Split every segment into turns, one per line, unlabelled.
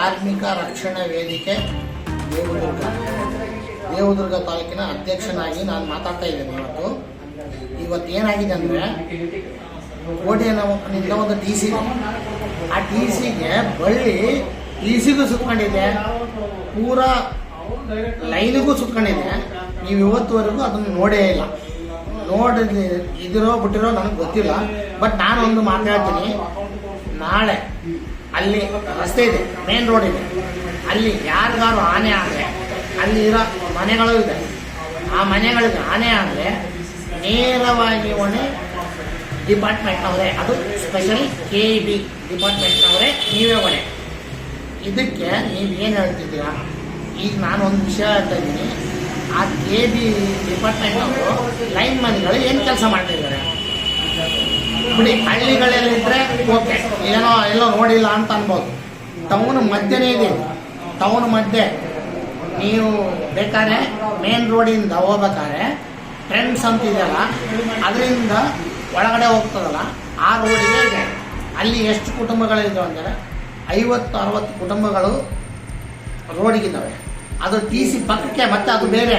ಕಾರ್ಮಿಕ ರಕ್ಷಣಾ ವೇದಿಕೆ ದೇವದುರ್ಗ. ದೇವದುರ್ಗ ತಾಲೂಕಿನ ಅಧ್ಯಕ್ಷನಾಗಿ ನಾನು ಮಾತಾಡ್ತಾ ಇದ್ದೇನೆ ಇವತ್ತು. ಇವತ್ತು ಏನಾಗಿದೆ ಅಂದರೆ ಕೋಟೆಯನಿಂದ ಒಂದು ಟಿ ಸಿ ಆ ಟಿ ಸಿಗೆ ಬಳ್ಳಿ ಟಿ ಸಿಗೂ ಸುತ್ಕೊಂಡಿದೆ. ಪೂರ ಲೈನಿಗೂ ಸುತ್ಕೊಂಡಿದೆ. ನೀವು ಇವತ್ತುವರೆಗೂ ಅದನ್ನು ನೋಡೇ ಇಲ್ಲ. ನೋಡಿ ಇದಿರೋ ಬಿಟ್ಟಿರೋ ನನಗೆ ಗೊತ್ತಿಲ್ಲ. ಬಟ್ ನಾನು ಒಂದು ಮಾತಾಡ್ತೀನಿ. ನಾಳೆ ಅಲ್ಲಿ ರಸ್ತೆ ಇದೆ ಮೇನ್ ರೋಡ್ ಇದೆ. ಅಲ್ಲಿ ಯಾರಿಗಾರು ಆನೆ ಆದರೆ, ಅಲ್ಲಿ ಇರೋ ಮನೆಗಳು ಇದೆ. ಆ ಮನೆಗಳಿಗೆ ಆನೆ ಆದರೆ ನೇರವಾಗಿ ಹೊಣೆ ಡಿಪಾರ್ಟ್ಮೆಂಟ್ನವರೇ ಅದು ಸ್ಪೆಷಲ್ ಕೆ ಬಿ ಡಿಪಾರ್ಟ್ಮೆಂಟ್ನವರೇ ನೀವೇ ಹೊಣೆ ಇದಕ್ಕೆ ನೀವು ಏನು ಹೇಳ್ತಿದ್ದೀರಾ? ಈಗ ನಾನು ಒಂದು ವಿಷಯ ಹೇಳ್ತಾ ಇದ್ದೀನಿ. ಆ ಕೆ ಬಿ ಡಿಪಾರ್ಟ್ಮೆಂಟ್ನವರು ಲೈನ್ ಮನ್ಗಳು ಏನು ಕೆಲಸ ಮಾಡ್ತಿದ್ದಾರೆ ಬಿಡಿ ಹಳ್ಳಿಗಳಲ್ಲಿದ್ದರೆ ಓಕೆ, ಏನೋ, ಎಲ್ಲೋ ನೋಡಿಲ್ಲ ಅಂತ ಅನ್ಬೋದು. ಟೌನ್ ಮಧ್ಯನೇ ಇದೆ. ಟೌನ್ ಮಧ್ಯೆ. ನೀವು ಬೇಕಾದ್ರೆ ಮೇನ್ ರೋಡಿಂದ ಹೋಗ್ಬೇಕಾದ್ರೆ ಟ್ರೆಂಡ್ಸ್ ಅಂತ ಇದೆಯಲ್ಲ, ಅದರಿಂದ ಒಳಗಡೆ ಹೋಗ್ತದಲ್ಲ, ಆ ರೋಡಿಗೆ ಇದೆ. ಅಲ್ಲಿ ಎಷ್ಟು ಕುಟುಂಬಗಳಿದ್ದಾವೆ ಅಂದರೆ ಐವತ್ತು, ಅರವತ್ತು ಕುಟುಂಬಗಳು ರೋಡಿಗಿದ್ದಾವೆ ಅದು ಟಿ ಸಿ ಪಕ್ಕಕ್ಕೆ, ಮತ್ತೆ ಅದು ಬೇರೆ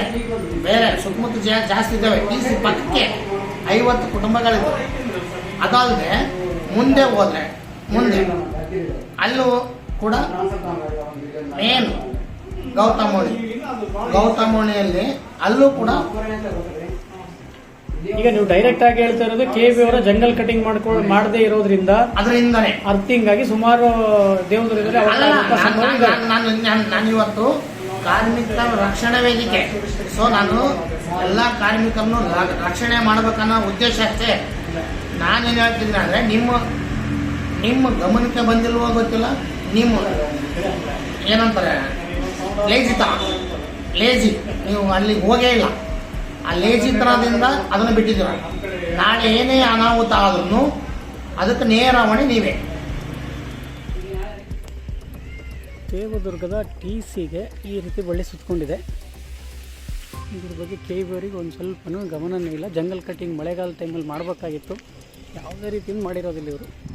ಬೇರೆ ಸುತ್ತಮುತ್ತ ಜಾಸ್ತಿ ಇದ್ದಾವೆ ಟಿ ಸಿ ಪಕ್ಕಕ್ಕೆ ಐವತ್ತು ಕುಟುಂಬಗಳಿದ್ದಾವೆ ಅದಲ್ಲದೆ ಮುಂದೆ ಹೋದ್ರೆ ಮುಂದೆ ಅಲ್ಲೂ ಕೂಡ ಮೇನ್ ಗೌತಮೋಣಿ ಗೌತಮೋಣಿಯಲ್ಲಿ ಅಲ್ಲೂ ಕೂಡ
ಈಗ ನೀವು ಡೈರೆಕ್ಟ್ ಆಗಿ ಹೇಳ್ತಾ ಇರೋದು ಕೆ ಬಿ ಅವರ ಜಂಗಲ್ ಕಟಿಂಗ್ ಮಾಡ್ಕೊಂಡು ಮಾಡದೇ ಇರೋದ್ರಿಂದ
ಅದರಿಂದನೇ.
ಅರ್ಥಿಂಗ್ ಆಗಿ ಸುಮಾರು
ನಾನು ನಾನು- ನಾನು ಇವತ್ತು ಕಾರ್ಮಿಕ ರಕ್ಷಣಾ ವೇದಿಕೆ. ಸೊ ನಾನು ಎಲ್ಲ ಕಾರ್ಮಿಕರನ್ನು ರಕ್ಷಣೆ ಮಾಡ್ಬೇಕನ್ನೋ ಉದ್ದೇಶ ಅಷ್ಟೇ. ನಾನೇನು ಹೇಳ್ತಿದ್ದೀನಿ ಅಂದರೆ ನಿಮ್ಮ ನಿಮ್ಮ ಗಮನಕ್ಕೆ ಬಂದಿಲ್ವೋ ಗೊತ್ತಿಲ್ಲ. ನಿಮ್ಮ ಏನಂತಾರೆ? ಲೇಜಿತ ಲೇಜಿ ನೀವು ಅಲ್ಲಿಗೆ ಹೋಗೇ ಇಲ್ಲ. ಆ ಲೇಜಿತನದಿಂದ ಅದನ್ನು ಬಿಟ್ಟಿದ್ದೀರ. ನಾಳೆ ಏನೇ ಅನಾಹುತ ಆದ್ರೂ ಅದಕ್ಕೆ ನೇರ ಹೊಣೆ ನೀವೇ.
ದೇವದುರ್ಗದ ಟಿ ಸಿಗೆ ಈ ರೀತಿ ಬಳ್ಳಿ ಸುತ್ತಕೊಂಡಿದೆ ಇದ್ರ ಬಗ್ಗೆ ಕೆ ಒಂದು ಸ್ವಲ್ಪನೂ ಗಮನವೇ ಇಲ್ಲ. ಜಂಗಲ್ ಕಟ್ಟಿಂಗ್ ಮಳೆಗಾಲ ಟೈಮಲ್ಲಿ ಮಾಡಬೇಕಾಗಿತ್ತು. ಯಾವುದೇ ರೀತಿಯಿಂದ ಮಾಡಿರೋದಿಲ್ಲ ಇವರು.